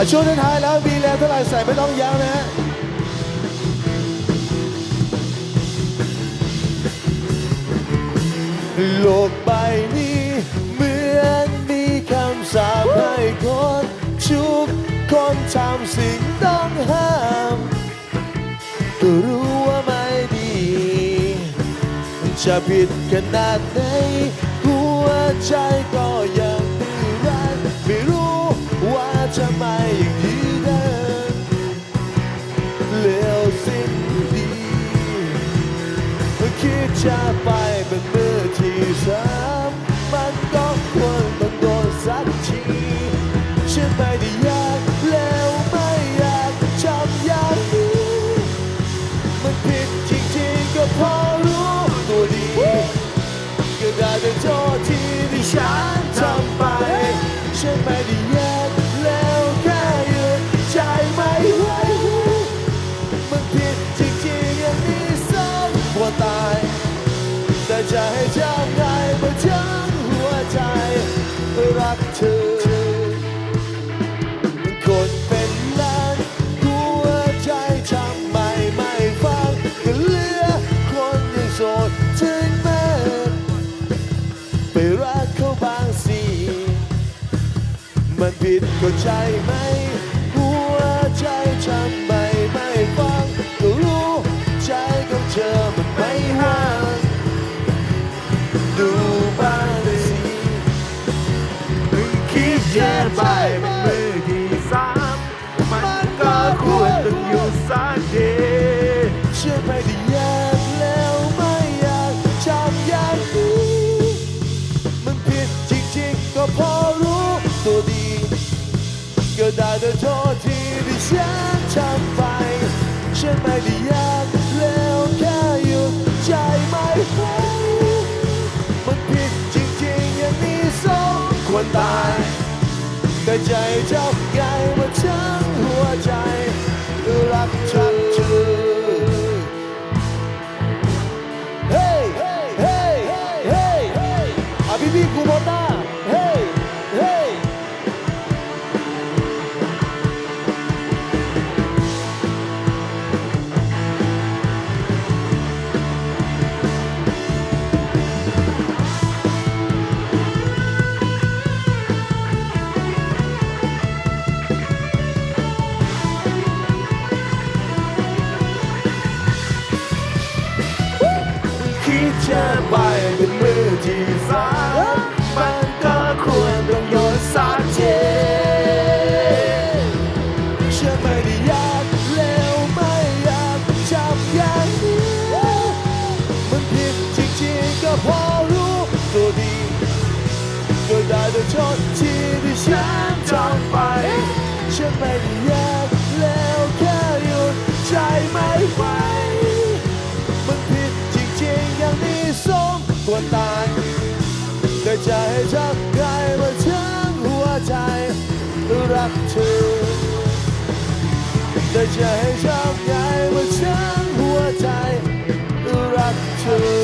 อะช่วงท้ายแล้วมีแรงเท่าไหร่ใส่ไม่ต้องยั้งนะฮะโลกใบนี้เหมือนมีคำสาปให้คนทุกคนทำสิ่งต้องห้ามก็รู้ว่าไม่ดี จะผิดขนาดไหนหัวใจก็ยัง จะไม่อย่างนี้เดินเลวสิ้นดีคิดจะไป คิดแย่ไปเป็นมือที่สามมันก็ควรต้องอยู่สักทีเชื่อไปได้ยากแล้วไม่อยากจำอย่างนี้มันผิดจริงๆก็พอรู้ตัวดีก็ได้แต่โทษที่ที่ฉันทำไปฉันไม่ได้ แต่ใจเจ้ ก็ได้แต่โทษที่ที่ฉันทำไป ฉันไม่ได้อยากแล้วแค่หยุดใจไม่ไหวมันผิดจริงๆอย่างนี้สมควรตายแต่จะใจทำไงมาทั้งหัวใจ รักเธอแต่จะใจทำไงมาทั้งหัวใจ รักเธอ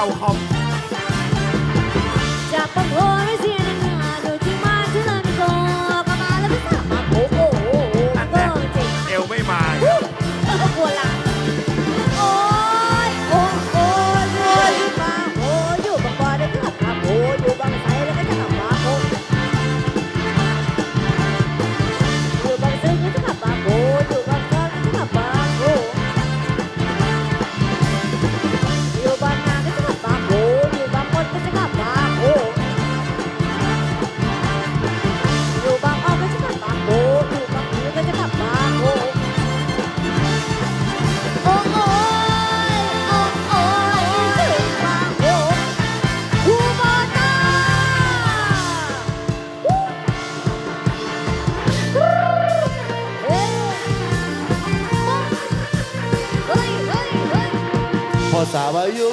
าคอมจากปังโง่ไม่เสีย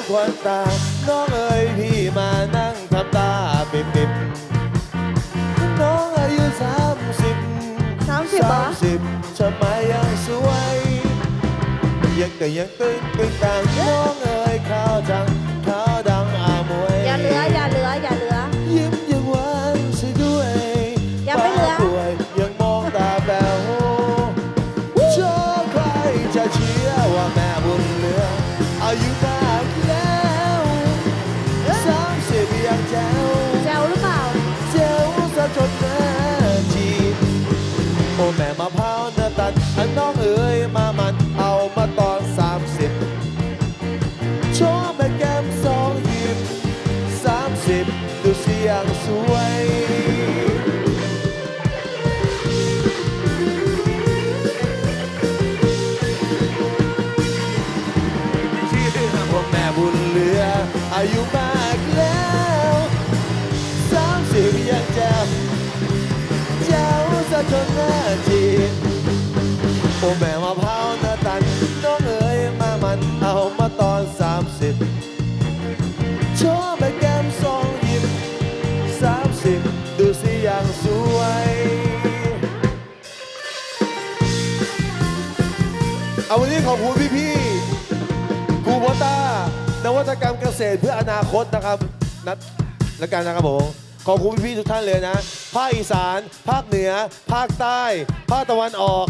ควันตา น้องเอ๋ยพี่มานั่งทำตาปิบปิบน้องอายุสามสิบสามสิบเหรอสามสิบทำไมยังสวย ยังแต่ยังตึงตึงต่างน้องเอ๋ยข้าวจัง จนหน้าจีนโอ้แม่มะพร้าวหน้าตันน้องเอ๋ยมามันเอามาตอนสามสิบชว์แม่แก้มสองยิ้มสามสิบดูสิอยังสวยเอาวันนี้ขอบคุณพี่ๆกูโบต้านวัตกรรมเกษตรเพื่ออนาคตนะครับ นัดแล้วกันนะครับผม ขอบคุณพี่ๆทุกท่านเลยนะ ภาคอีสาน ภาคเหนือ ภาคใต้ ภาคตะวันออก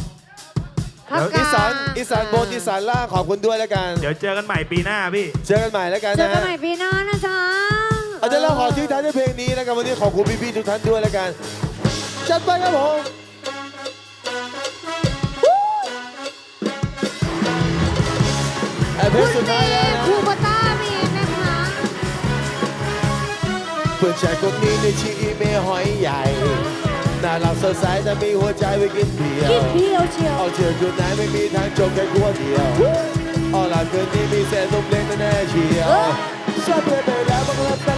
ภาคกลอีงสานอีสานบนอีสานล่างขอบคุณด้วยแล้วกัน เดี๋ยวเจอกันใหม่ปีหน้าพี่ เจอกันใหม่แล้วกันเจอนะกันใหม่ปีหน้านะจ๊ะเอาจจะเราขอทิ้งท้ายด้วยเพลงนี้แล้วกันวันนี้ขอบคุณพี่ๆทุกท่านด้วยแล้วกันจัดไปครับผม ไอ้เพลคุงณสุดเมท้ายแล้วย์นะคูโบต้า เพื่อนชายคนนี้ในชื่ออีเมลหอยใหญ่น่ารักสดใสแต่มีหัวใจไว้กินเพียกิวนเพียวเชียวเอาเชือกจุดไหนไม่มีทางจบแค่กัวเดียวเอาล่ะคืนนี้มีแสนตุ้มเล็กแน่ๆเชียวชอบเธอไปแล้วบังลับตันลั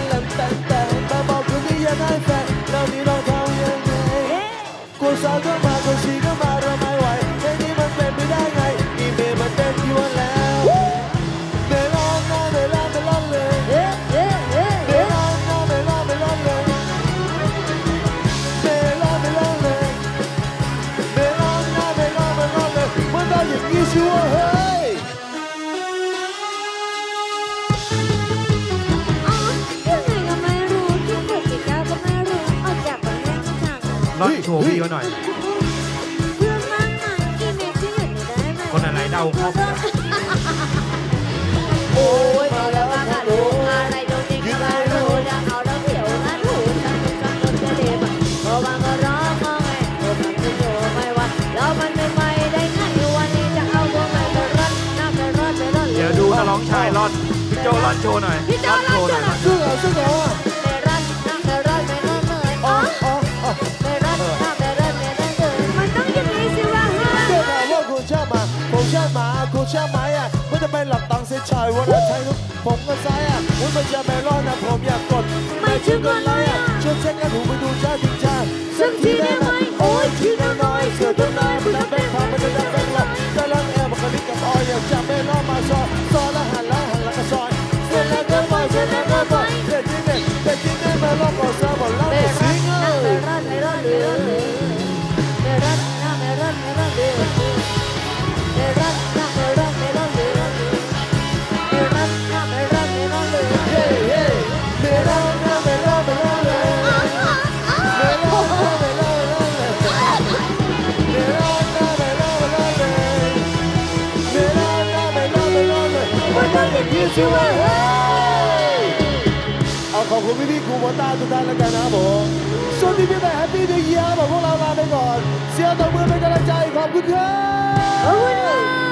ต้องอย่างนี้ชัวร์เฮ้ยอ๋อยังไงก็ไม่รู้ที่เกิดกี่ก้าวก็ไม่รู้ออกจากบ้านแรกมาจากร่อนโชว์พี่เขาหน่อย เพื่อนมากมายที่เมย์ที่หยุดไม่ได้ไหมคนอะไรเดาคอมโอ้ย โชว์หน่อยพี่โจร่อนโชว์หน่อยร่อนโชว์หน่อยซึ่งเหรอซึ่งเหรออะไปรันกันไปรันเลยอ๋อ๋อออ๋ออ๋อไม่รันไปรันเลยมันต้องอย่างนี้สิวะเชื่อถามว่าคุณชอบมาผมชอบมาคุณชอบไหมอะไม่จะเป็นหลับตังเสียชายวันละใช้ทุกผมก็ซ้ายอะอุ้ยมันจะไม่รอดนะผมอยากกด ไม่ชื่อกดไลค์อะช่วยเช็คกันหูไปดูจ้าจริงจ้าสักทีได้ไหม ผมพี่พี่ครูโมต้าทุกท่านแล้วกันนะครับผมช่วงนี้พี่แบบแฮปปี้นิวเยียร์บอกพวกเราลาไปก่อน เสียงตบมือเป็นกำลังใจขอบคุณครับขอบคุณค่ะ